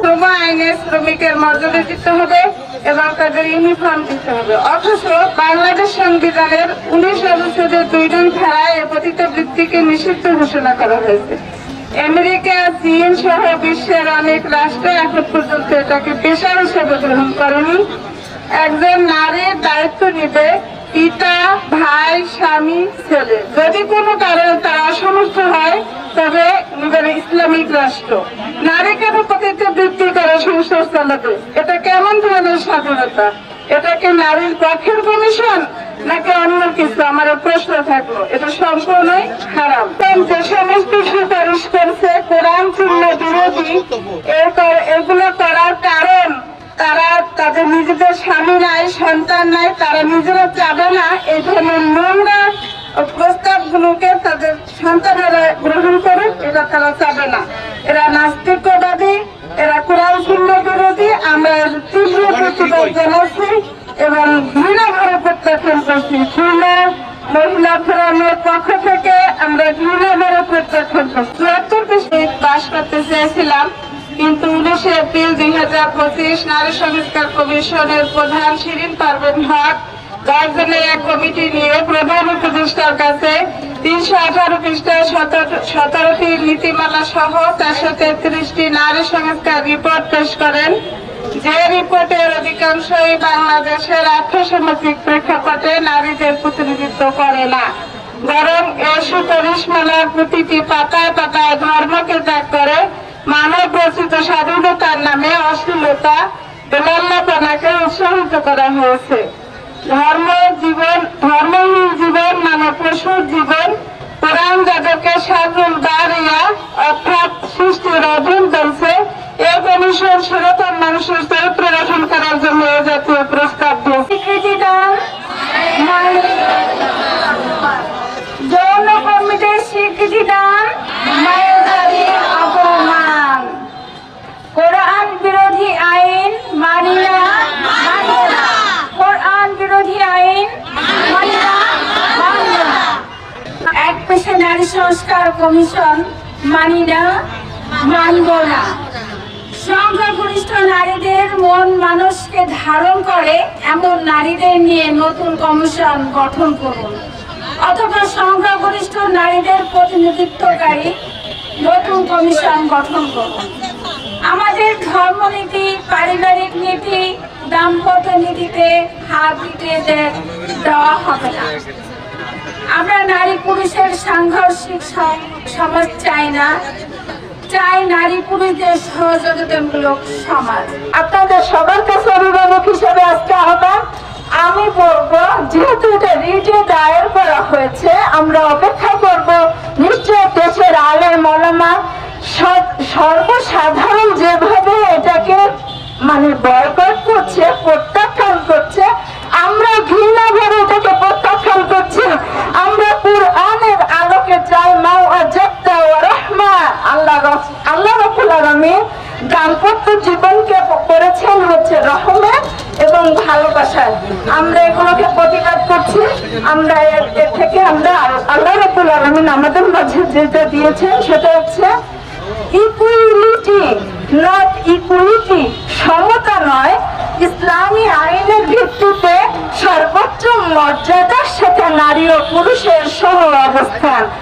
শ্রম শ্রমিকের মর্যাদা দিতে হবে এবং তাদের ইউনিফর্ম দিতে হবে। অথচ বাংলাদেশ সংবিধানের উনিশ অনুচ্ছেদের দুই দুই ধারায় এ পতিত বৃত্তিকে নিষিদ্ধ ঘোষণা করা হয়েছে। আমেরিকা, চীন সহ বিশ্বের অনেক রাষ্ট্র এখন পর্যন্ত এটাকে পেশা হিসেবে গ্রহণ করেনি। একজন নারীর দায়িত্ব নিবে পিতা, ভাই, স্বামী, ছেলে। যদি কোনো কারণে নিবেন ইসলামিক রাষ্ট্র। নারী কেন পতিতে বৃত্তি করে সংসার চালাবে? এটা কেমন ধরনের স্বাধীনতা? এটা কি নারীর পক্ষের কমিশন নাকি অন্য কিছু? আমার প্রশ্ন থাকল। এটা সম্পূর্ণই খারাপ যে সমস্ত সুপারিশ করছে কোরআন শূন্য বিরোধী, এর কর- এগুলো করার কারণ তারা তাদের নিজেদের স্বামী নাই, সন্তান নাই, তারা নিজেরা চাবে না। এই ধরনের নোংরা প্রস্তাবগুলোকে তাদের সন্তানেরা গ্রহণ করে এটা তারা চাবে না। এরা নাস্তিকবাদী এরা কোরআন শূন্য বিরোধী আমরা তীব্র প্রতিবাদ জানাচ্ছি এবং ঘৃণা ভরে প্রত্যাখ্যান করছি। খুলনা মহিলা ফোরামের পক্ষ থেকে আমরা ঘৃণা ভরে প্রত্যাখ্যান করছি। চুয়াত্তর পাশ করতে চেয়েছিলাম কিন্তু উনিশে এপ্রিল দুই হাজার পঁচিশ নারী সংস্কার কমিশনের প্রধান শিরিন পারবেন হক দশজনের এক কমিটি নিয়ে প্রধান উপদেষ্টার কাছে তিনশো আঠারো পৃষ্ঠায় সতেরোটি নীতিমালা সহ চারশো তেত্রিশটি নারী সংস্কার রিপোর্ট পেশ করেন। যে রিপোর্টের অধিকাংশই বাংলাদেশের আর্থসামাজিক প্রেক্ষাপটে নারীদের প্রতিনিধিত্ব করে না। বরং এ সুপরিসমালার প্রতিটি পাতায় পাতায় ধর্মকে ত্যাগ করে মানব রচিত স্বাধীনতার নামে অশ্লীলতা বেলাল্লাপনাকে উৎসাহিত করা হয়েছে। ধর্ম জীবন ধর্মহীন জীবন মানে পশুর জীবন। কোরআন যাদেরকে সাজুল দাঁড়িয়া অর্থাৎ সৃষ্টির অধীন চলছে এ কমিশন সনাতন মানুষের চরিত্র গঠন করার নারী সংস্কার কমিশন মানি না, মানব না। সংখ্যাগরিষ্ঠ নারীদের মন মানুষকে ধারণ করে এমন নারীদের নিয়ে নতুন কমিশন গঠন করুন। অথবা সংখ্যাগরিষ্ঠ নারীদের প্রতিনিধিত্বকারী নতুন কমিশন গঠন করুন। আমাদের ধর্মনীতি, পারিবারিক নীতি, দাম্পত্য নীতিতে হাত দিতে দেওয়া হবে না। আমরা নারী পুরুষের সাংঘর্ষিক সমাজ চাই না। চাই নারী পুরুষদের সহযোগিতামূলক সমাজ। আপনাদের সবার কাছে অভিভাবক হিসেবে আজকে আহ্বান আমি বলব, যেহেতু এটা রিটে দায়ের করা হয়েছে, আমরা অপেক্ষা করব নিশ্চয় দেশের আলের মলামা সর্বসাধারণ যেভাবে এটাকে মানে বয়কট করছে এবং ভালোবাসায় আমরা এগুলোকে প্রতিবাদ করছি। আমরা এর থেকে আমরা আল্লাহ রাব্বুল আলামিন আমাদের মাঝে যেটা দিয়েছেন সেটা হচ্ছে ইকুইলিটি নট ইকুইলিটি সমতা নয়, ইসলামী আইনের ভিত্তিতে সর্বোচ্চ মর্যাদার সাথে নারী ও পুরুষের সহ অবস্থান।